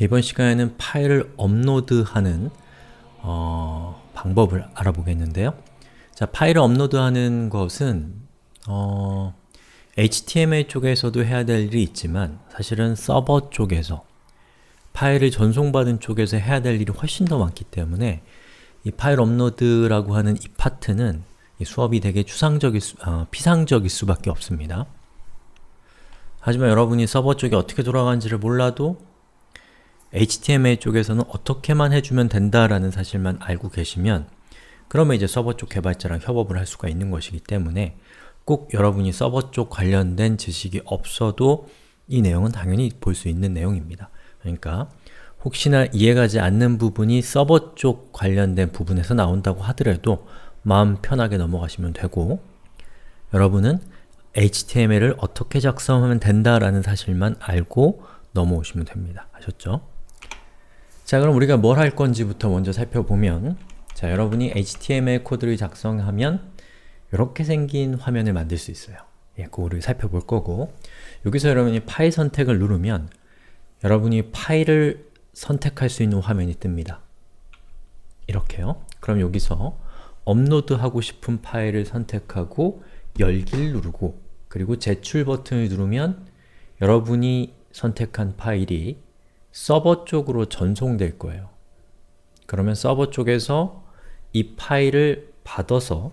이번 시간에는 파일을 업로드하는 어, 방법을 알아보겠는데요. 자, 파일을 업로드하는 것은 어, HTML 쪽에서도 해야 될 일이 있지만 사실은 서버 쪽에서 파일을 전송받은 쪽에서 해야 될 일이 훨씬 더 많기 때문에 이 파일 업로드라고 하는 이 파트는 이 수업이 되게 추상적일 수, 어, 피상적일 수밖에 없습니다. 하지만 여러분이 서버 쪽이 어떻게 돌아가는지를 몰라도 HTML 쪽에서는 어떻게만 해주면 된다라는 사실만 알고 계시면 그러면 이제 서버 쪽 개발자랑 협업을 할 수가 있는 것이기 때문에 꼭 여러분이 서버 쪽 관련된 지식이 없어도 이 내용은 당연히 볼 수 있는 내용입니다. 그러니까 혹시나 이해가지 않는 부분이 서버 쪽 관련된 부분에서 나온다고 하더라도 마음 편하게 넘어가시면 되고 여러분은 HTML을 어떻게 작성하면 된다라는 사실만 알고 넘어오시면 됩니다. 아셨죠? 자 그럼 우리가 뭘 할 건지부터 먼저 살펴보면 자 여러분이 HTML 코드를 작성하면 이렇게 생긴 화면을 만들 수 있어요. 예, 그거를 살펴볼 거고 여기서 여러분이 파일 선택을 누르면 여러분이 파일을 선택할 수 있는 화면이 뜹니다. 이렇게요. 그럼 여기서 업로드하고 싶은 파일을 선택하고 열기를 누르고 그리고 제출 버튼을 누르면 여러분이 선택한 파일이 서버 쪽으로 전송될 거예요. 그러면 서버 쪽에서 이 파일을 받아서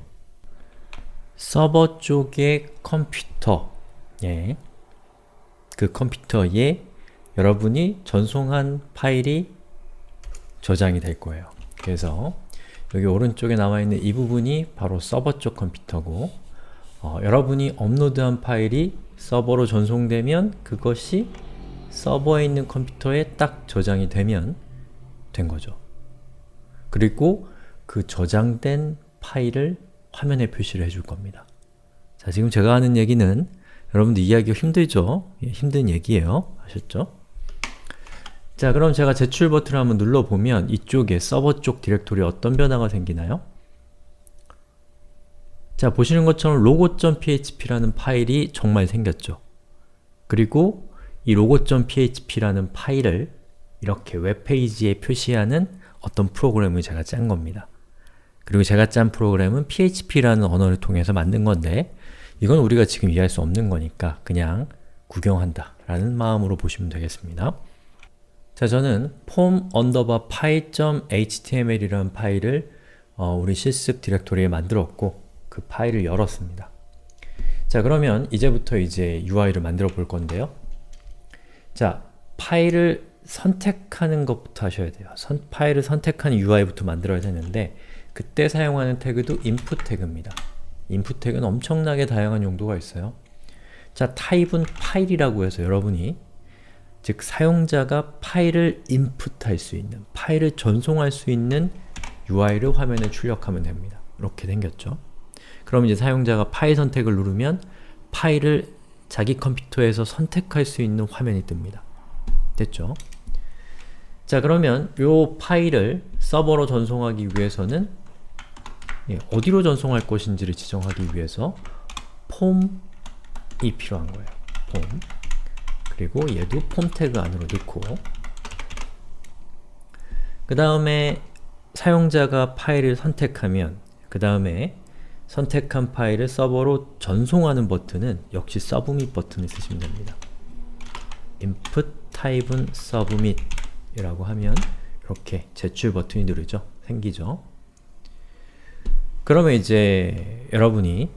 서버 쪽의 컴퓨터, 예, 그 컴퓨터에 여러분이 전송한 파일이 저장이 될 거예요. 그래서 여기 오른쪽에 나와 있는 이 부분이 바로 서버 쪽 컴퓨터고 어, 여러분이 업로드한 파일이 서버로 전송되면 그것이 서버에 있는 컴퓨터에 딱 저장이 되면 된 거죠. 그리고 그 저장된 파일을 화면에 표시를 해줄 겁니다. 자, 지금 제가 하는 얘기는 여러분들 이해하기가 힘들죠? 예, 힘든 얘기예요. 아셨죠? 자, 그럼 제가 제출 버튼을 한번 눌러보면 이쪽에 서버 쪽 디렉토리에 어떤 변화가 생기나요? 자, 보시는 것처럼 logo.php라는 파일이 정말 생겼죠. 그리고 이 logo.php라는 파일을 이렇게 웹페이지에 표시하는 어떤 프로그램을 제가 짠 겁니다. 그리고 제가 짠 프로그램은 php라는 언어를 통해서 만든 건데 이건 우리가 지금 이해할 수 없는 거니까 그냥 구경한다 라는 마음으로 보시면 되겠습니다. 자, 저는 form underbar file.html이라는 파일을 어, 우리 실습 디렉토리에 만들었고 그 파일을 열었습니다. 자, 그러면 이제부터 이제 UI를 만들어 볼 건데요. 자, 파일을 선택하는 것부터 하셔야 돼요. 선, 파일을 선택한 UI부터 만들어야 되는데 그때 사용하는 태그도 input 태그입니다. input 태그는 엄청나게 다양한 용도가 있어요. 자, 타입은 파일이라고 해서 여러분이 즉 사용자가 파일을 인풋할 수 있는, 파일을 전송할 수 있는 UI를 화면에 출력하면 됩니다. 이렇게 생겼죠. 그럼 이제 사용자가 파일 선택을 누르면 파일을 자기 컴퓨터에서 선택할 수 있는 화면이 뜹니다. 됐죠? 자 그러면 이 파일을 서버로 전송하기 위해서는 예, 어디로 전송할 것인지를 지정하기 위해서 폼이 필요한 거예요. 폼 그리고 얘도 폼 태그 안으로 넣고 그 다음에 사용자가 파일을 선택하면 그 다음에 선택한 파일을 서버로 전송하는 버튼은 역시 submit 버튼을 쓰시면 됩니다. input type은 submit 이라고 하면 이렇게 제출 버튼이 누르죠. 생기죠. 그러면 이제 여러분이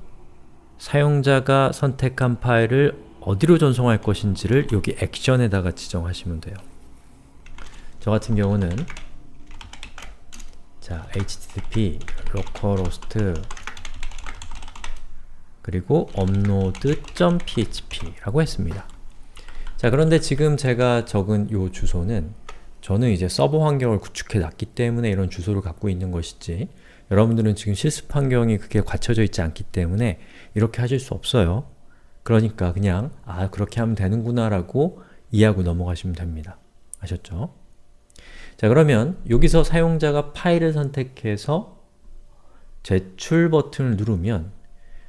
사용자가 선택한 파일을 어디로 전송할 것인지를 여기 액션에다가 지정하시면 돼요. 저 같은 경우는 자, http localhost 그리고 upload.php 라고 했습니다. 자, 그런데 지금 제가 적은 이 주소는 저는 이제 서버 환경을 구축해 놨기 때문에 이런 주소를 갖고 있는 것이지 여러분들은 지금 실습 환경이 그게 갖춰져 있지 않기 때문에 이렇게 하실 수 없어요. 그러니까 그냥 아 그렇게 하면 되는구나 라고 이해하고 넘어가시면 됩니다. 아셨죠? 자 그러면 여기서 사용자가 파일을 선택해서 제출 버튼을 누르면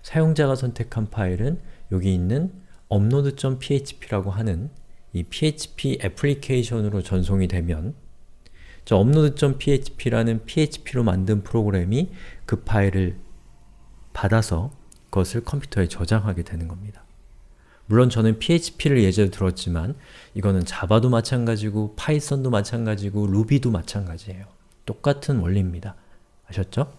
사용자가 선택한 파일은 여기 있는 upload.php라고 하는 이 PHP 애플리케이션으로 전송이 되면 저 upload.php라는 PHP로 만든 프로그램이 그 파일을 받아서 그것을 컴퓨터에 저장하게 되는 겁니다. 물론 저는 PHP를 예제로 들었지만 이거는 자바도 마찬가지고 파이썬도 마찬가지고 루비도 마찬가지예요. 똑같은 원리입니다. 아셨죠?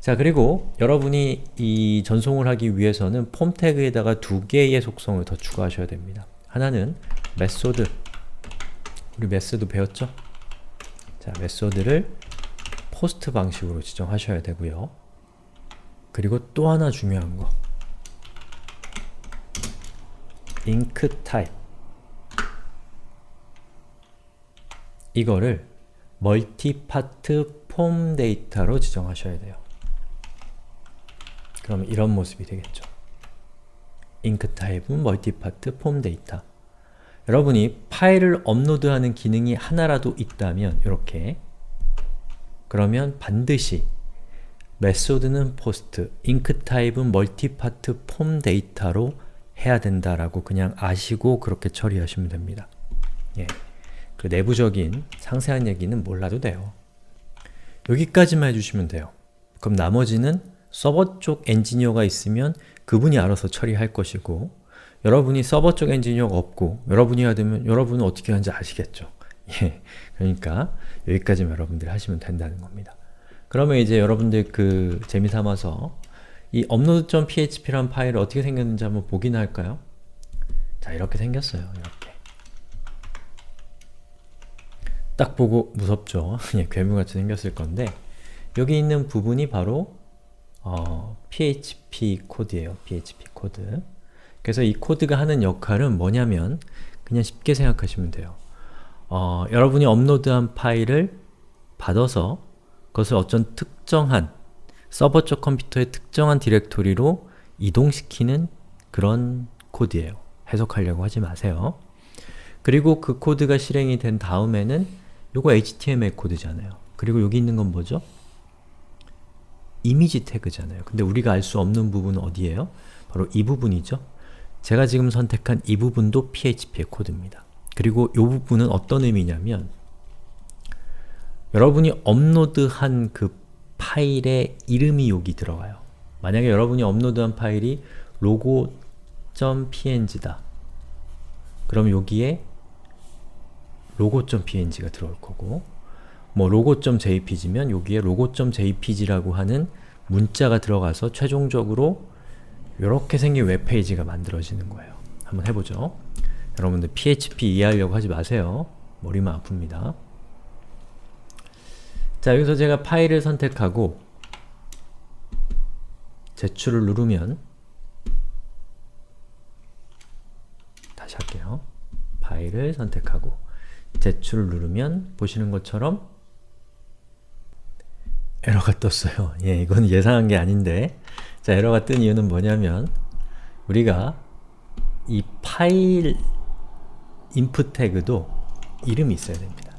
자 그리고 여러분이 이 전송을 하기 위해서는 폼 태그에다가 두 개의 속성을 더 추가하셔야 됩니다. 하나는 메소드 우리 메소드 배웠죠? 자 메소드를 포스트 방식으로 지정하셔야 되고요. 그리고 또 하나 중요한 거 잉크 타입 이거를 멀티파트 폼 데이터로 지정하셔야 돼요. 그럼 이런 모습이 되겠죠. 잉크 타입은 멀티파트 폼 데이터 여러분이 파일을 업로드하는 기능이 하나라도 있다면 이렇게 그러면 반드시 메소드는 포스트, 잉크 타입은 멀티파트 폼 데이터로 해야 된다라고 그냥 아시고 그렇게 처리하시면 됩니다. 예. 그 내부적인 상세한 얘기는 몰라도 돼요. 여기까지만 해주시면 돼요. 그럼 나머지는 서버 쪽 엔지니어가 있으면 그분이 알아서 처리할 것이고 여러분이 서버 쪽 엔지니어가 없고 여러분이 해야 되면 여러분은 어떻게 하는지 아시겠죠? 예. 그러니까 여기까지만 여러분들이 하시면 된다는 겁니다. 그러면 이제 여러분들 그 재미삼아서 이 upload.php라는 파일이 어떻게 생겼는지 한번 보기나 할까요? 자 이렇게 생겼어요. 이렇게 딱 보고 무섭죠? 예, 괴물같이 생겼을 건데 여기 있는 부분이 바로 어, PHP 코드예요. PHP 코드 그래서 이 코드가 하는 역할은 뭐냐면 그냥 쉽게 생각하시면 돼요. 어, 여러분이 업로드한 파일을 받아서 그것을 어떤 특정한 서버 쪽 컴퓨터의 특정한 디렉토리로 이동시키는 그런 코드예요. 해석하려고 하지 마세요. 그리고 그 코드가 실행이 된 다음에는 요거 HTML 코드잖아요. 그리고 여기 있는 건 뭐죠? 이미지 태그잖아요. 근데 우리가 알 수 없는 부분은 어디예요? 바로 이 부분이죠. 제가 지금 선택한 이 부분도 PHP의 코드입니다. 그리고 이 부분은 어떤 의미냐면 여러분이 업로드한 그 파일의 이름이 여기 들어가요. 만약에 여러분이 업로드한 파일이 logo.png다. 그럼 여기에 logo.png가 들어올 거고 뭐 logo.jpg면 여기에 logo.jpg라고 하는 문자가 들어가서 최종적으로 이렇게 생긴 웹페이지가 만들어지는 거예요. 한번 해보죠. 여러분들 PHP 이해하려고 하지 마세요. 머리만 아픕니다. 자, 여기서 제가 파일을 선택하고 제출을 누르면 다시 할게요. 파일을 선택하고 제출을 누르면 보시는 것처럼 에러가 떴어요. 예, 이건 예상한 게 아닌데 자, 에러가 뜬 이유는 뭐냐면 우리가 이 파일 인풋 태그도 이름이 있어야 됩니다.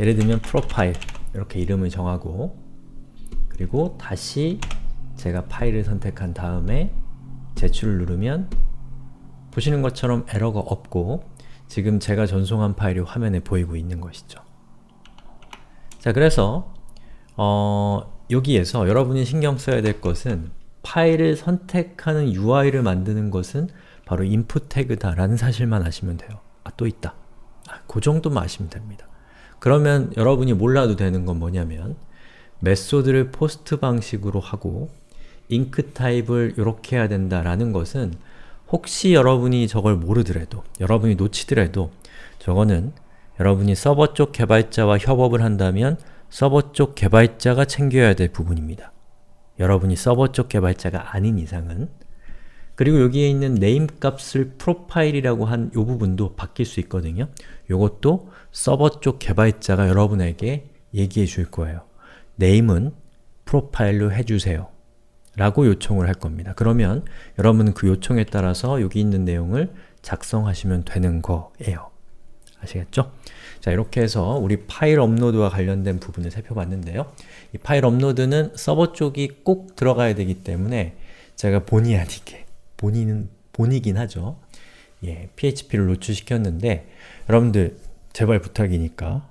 예를 들면 프로파일 이렇게 이름을 정하고 그리고 다시 제가 파일을 선택한 다음에 제출을 누르면 보시는 것처럼 에러가 없고 지금 제가 전송한 파일이 화면에 보이고 있는 것이죠. 자, 그래서 어, 여기에서 여러분이 신경 써야 될 것은 파일을 선택하는 UI를 만드는 것은 바로 input 태그다 라는 사실만 아시면 돼요. 아, 또 있다. 아, 그 정도만 아시면 됩니다. 그러면 여러분이 몰라도 되는 건 뭐냐면 메소드를 포스트 방식으로 하고 잉크 타입을 이렇게 해야 된다라는 것은 혹시 여러분이 저걸 모르더라도, 여러분이 놓치더라도 저거는 여러분이 서버 쪽 개발자와 협업을 한다면 서버 쪽 개발자가 챙겨야 될 부분입니다. 여러분이 서버 쪽 개발자가 아닌 이상은 그리고 여기에 있는 name 값을 프로파일이라고 한 이 부분도 바뀔 수 있거든요. 이것도 서버 쪽 개발자가 여러분에게 얘기해 줄 거예요. name은 프로파일로 해주세요. 라고 요청을 할 겁니다. 그러면 여러분은 그 요청에 따라서 여기 있는 내용을 작성하시면 되는 거예요. 아시겠죠? 자 이렇게 해서 우리 파일 업로드와 관련된 부분을 살펴봤는데요. 이 파일 업로드는 서버 쪽이 꼭 들어가야 되기 때문에 제가 본의 아니게 본인은 본이긴 하죠. 예, PHP를 노출시켰는데 여러분들 제발 부탁이니까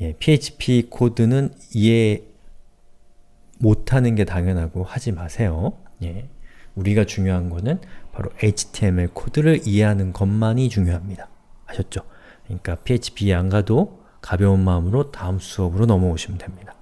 예, PHP 코드는 이해 못하는 게 당연하고 하지 마세요. 예, 우리가 중요한 거는 바로 HTML 코드를 이해하는 것만이 중요합니다. 아셨죠? 그러니까 PHP 안 가도 가벼운 마음으로 다음 수업으로 넘어오시면 됩니다.